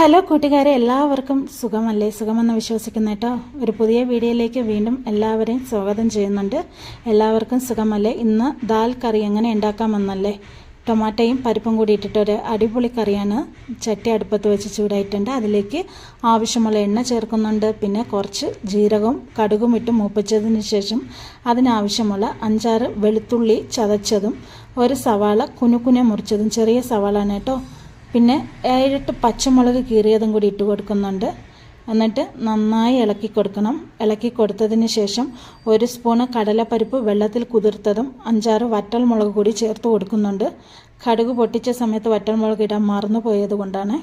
Hello കൂട്ടുകാരെ എല്ലാവർക്കും സുഖമല്ലേ? സുഖമെന്ന് വിശ്വസിക്കുന്ന കേട്ടോ. ഒരു പുതിയ വീഡിയോയിലേക്ക് വീണ്ടും എല്ലാവരെയും സ്വാഗതം ചെയ്യുന്നുണ്ട്. എല്ലാവർക്കും സുഖമല്ലേ? ഇന്ന് ദാൽ കറി എങ്ങനെ ഉണ്ടാക്കാമെന്നല്ലേ? ടൊമാറ്റോയും പരിപ്പും കൂടി ഇട്ടിട്ടൊരു അടിപൊളി കറിയാണ് ചട്ടി അടുപ്പത്ത് വെച്ച് ചൂടായിട്ടുണ്ട്. അതിലേക്ക് ആവശ്യമുള്ള എണ്ണ ചേർക്കുന്നുണ്ട്. പിന്നെ കുറച്ച് ജീരകവും കടുകും ഇട്ട് മൂപ്പിച്ചതിന് ശേഷം അതിനാവശ്യമുള്ള അഞ്ചാറ് വെളുത്തുള്ളി ചതച്ചതും ഒരു സവാള കുനുക്കുനെ മുറിച്ചതും ചെറിയ സവാളാണ് കേട്ടോ. പിന്നെ ഏഴെട്ട് പച്ചമുളക് കീറിയതും കൂടി ഇട്ട് കൊടുക്കുന്നുണ്ട്. എന്നിട്ട് നന്നായി ഇളക്കി കൊടുക്കണം. ഇളക്കി കൊടുത്തതിന് ശേഷം ഒരു സ്പൂണ് കടലപ്പരിപ്പ് വെള്ളത്തിൽ കുതിർത്തതും അഞ്ചാറ് വറ്റൽ മുളക് കൂടി ചേർത്ത് കൊടുക്കുന്നുണ്ട്. കടുക് പൊട്ടിച്ച സമയത്ത് വറ്റൽ മുളക് ഇടാൻ മറന്നു പോയത് കൊണ്ടാണ്.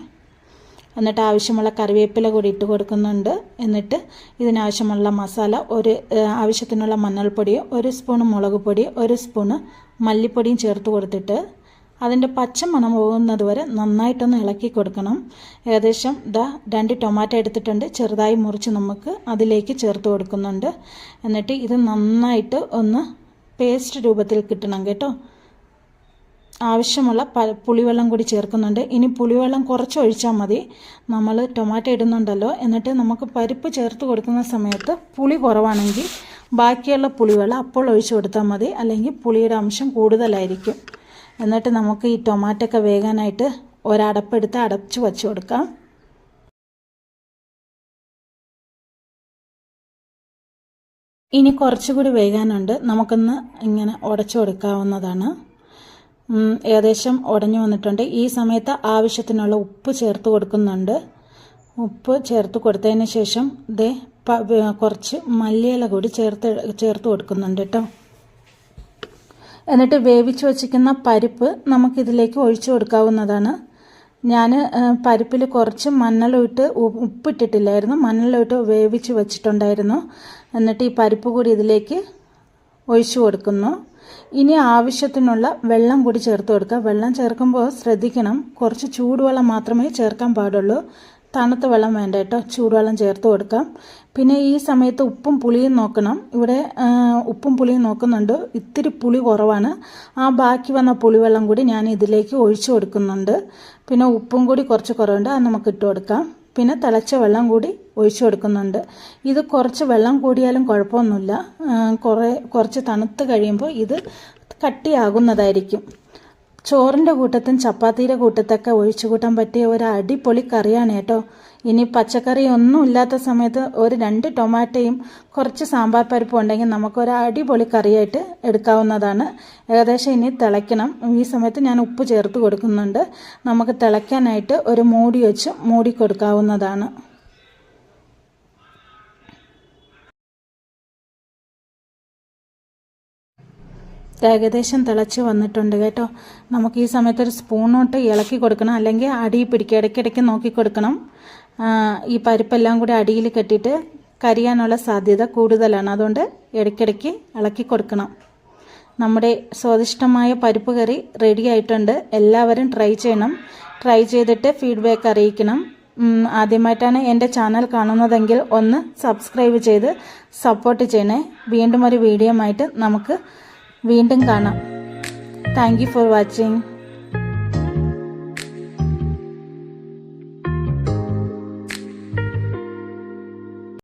എന്നിട്ട് ആവശ്യമുള്ള കറിവേപ്പില കൂടി ഇട്ട് കൊടുക്കുന്നുണ്ട്. എന്നിട്ട് ഇതിനാവശ്യമുള്ള മസാല ഒരു ആവശ്യത്തിനുള്ള മഞ്ഞൾപ്പൊടി ഒരു സ്പൂൺ മുളക് പൊടി ഒരു സ്പൂണ് മല്ലിപ്പൊടിയും ചേർത്ത് കൊടുത്തിട്ട് അതിന്റെ പച്ച മണം പോകുന്നത് വരെ നന്നായിട്ടൊന്ന് ഇളക്കി കൊടുക്കണം. ഏകദേശം ദാ രണ്ട് ടൊമാറ്റോ എടുത്തിട്ടുണ്ട്. ചെറുതായി മുറിച്ച് നമുക്ക് അതിലേക്ക് ചേർത്ത് കൊടുക്കുന്നുണ്ട്. എന്നിട്ട് ഇത് നന്നായിട്ട് ഒന്ന് പേസ്റ്റ് രൂപത്തിൽ കിട്ടണം കേട്ടോ. ആവശ്യമുള്ള പ പുളിവെള്ളം കൂടി ചേർക്കുന്നുണ്ട്. ഇനി പുളിവെള്ളം കുറച്ച് ഒഴിച്ചാൽ മതി. നമ്മൾ ടൊമാറ്റോ ഇടുന്നുണ്ടല്ലോ. എന്നിട്ട് നമുക്ക് പരിപ്പ് ചേർത്ത് കൊടുക്കുന്ന സമയത്ത് പുളി കുറവാണെങ്കിൽ ബാക്കിയുള്ള പുളിവെള്ളം അപ്പോൾ ഒഴിച്ചു കൊടുത്താൽ മതി. അല്ലെങ്കിൽ പുളിയുടെ അംശം കൂടുതലായിരിക്കും. എന്നിട്ട് നമുക്ക് ഈ ടൊമാറ്റോ ഒക്കെ വേകാനായിട്ട് ഒരടപ്പെടുത്ത് അടച്ചു വച്ച് കൊടുക്കാം. ഇനി കുറച്ചുകൂടി വേകാനുണ്ട്. നമുക്കൊന്ന് ഇങ്ങനെ ഉടച്ചു കൊടുക്കാവുന്നതാണ്. ഏകദേശം ഉടഞ്ഞു വന്നിട്ടുണ്ട്. ഈ സമയത്ത് ആവശ്യത്തിനുള്ള ഉപ്പ് ചേർത്ത് കൊടുക്കുന്നുണ്ട്. ഉപ്പ് ചേർത്ത് കൊടുത്തതിന് ശേഷം ദേ കുറച്ച് മല്ലിയില കൂടി ചേർത്ത് ചേർത്ത് കൊടുക്കുന്നുണ്ട് കേട്ടോ. എന്നിട്ട് വേവിച്ച് വച്ചിരിക്കുന്ന പരിപ്പ് നമുക്കിതിലേക്ക് ഒഴിച്ചു കൊടുക്കാവുന്നതാണ്. ഞാൻ പരിപ്പിൽ കുറച്ച് മഞ്ഞളിട്ട് ഉപ്പിട്ടിട്ടില്ലായിരുന്നു. മഞ്ഞളിട്ട് വേവിച്ച് വെച്ചിട്ടുണ്ടായിരുന്നു. എന്നിട്ട് ഈ പരിപ്പ് കൂടി ഇതിലേക്ക് ഒഴിച്ചു കൊടുക്കുന്നു. ഇനി ആവശ്യത്തിനുള്ള വെള്ളം കൂടി ചേർത്ത് കൊടുക്കുക. വെള്ളം ചേർക്കുമ്പോൾ ശ്രദ്ധിക്കണം. കുറച്ച് ചൂടുവെള്ളം മാത്രമേ ചേർക്കാൻ പാടുള്ളൂ. തണുത്ത വെള്ളം വേണ്ട കേട്ടോ. ചൂടുവെള്ളം ചേർത്ത് കൊടുക്കാം. പിന്നെ ഈ സമയത്ത് ഉപ്പും പുളിയും നോക്കണം. ഇവിടെ ഉപ്പും പുളിയും നോക്കുന്നുണ്ട്. ഇത്തിരി പുളി കുറവാണ്. ആ ബാക്കി വന്ന പുളിവെള്ളം കൂടി ഞാൻ ഇതിലേക്ക് ഒഴിച്ചു കൊടുക്കുന്നുണ്ട്. പിന്നെ ഉപ്പും കൂടി കുറച്ച് കുറവുണ്ട്. അത് നമുക്ക് ഇട്ട് കൊടുക്കാം. പിന്നെ തിളച്ച വെള്ളം കൂടി ഒഴിച്ചു കൊടുക്കുന്നുണ്ട്. ഇത് കുറച്ച് വെള്ളം കൂടിയാലും കുഴപ്പമൊന്നുമില്ല. കുറേ കുറച്ച് തണുത്ത് കഴിയുമ്പോൾ ഇത് കട്ടിയാകുന്നതായിരിക്കും. ചോറിന്റെ കൂട്ടത്തും ചപ്പാത്തിയുടെ കൂട്ടത്തൊക്കെ ഒഴിച്ചു കൂട്ടാൻ പറ്റിയ ഒരു അടിപൊളി കറിയാണ് കേട്ടോ. ഇനി പച്ചക്കറി ഒന്നും ഇല്ലാത്ത സമയത്ത് ഒരു രണ്ട് ടൊമാറ്റോയും കുറച്ച് സാമ്പാർ പരിപ്പും ഉണ്ടെങ്കിൽ നമുക്കൊരു അടിപൊളി കറിയായിട്ട് എടുക്കാവുന്നതാണ്. ഏകദേശം ഇനി തിളയ്ക്കണം. ഈ സമയത്ത് ഞാൻ ഉപ്പ് ചേർത്ത് കൊടുക്കുന്നുണ്ട്. നമുക്ക് തിളയ്ക്കാനായിട്ട് ഒരു മൂടി വെച്ച് മൂടി കൊടുക്കാവുന്നതാണ്. ഏകദേശം തിളച്ച് വന്നിട്ടുണ്ട് കേട്ടോ. നമുക്ക് ഈ സമയത്ത് ഒരു സ്പൂണോട്ട് ഇളക്കി കൊടുക്കണം. അല്ലെങ്കിൽ അടി പിടിക്കുക ഇടയ്ക്കിടയ്ക്ക് നോക്കി കൊടുക്കണം. ഈ പരിപ്പെല്ലാം കൂടി അടിയിൽ കെട്ടിയിട്ട് കരിയാനുള്ള സാധ്യത കൂടുതലാണ്. അതുകൊണ്ട് ഇടയ്ക്കിടയ്ക്ക് ഇളക്കി കൊടുക്കണം. നമ്മുടെ സ്വാദിഷ്ടമായ പരിപ്പ് കറി റെഡി ആയിട്ടുണ്ട്. എല്ലാവരും ട്രൈ ചെയ്യണം. ട്രൈ ചെയ്തിട്ട് ഫീഡ്ബാക്ക് അറിയിക്കണം. ആദ്യമായിട്ടാണ് എന്റെ ചാനൽ കാണുന്നതെങ്കിൽ ഒന്ന് സബ്സ്ക്രൈബ് ചെയ്ത് സപ്പോർട്ട് ചെയ്യണേ. വീണ്ടും ഒരു വീഡിയോ നമുക്ക് വീണ്ടും കാണാം. Thank you for watching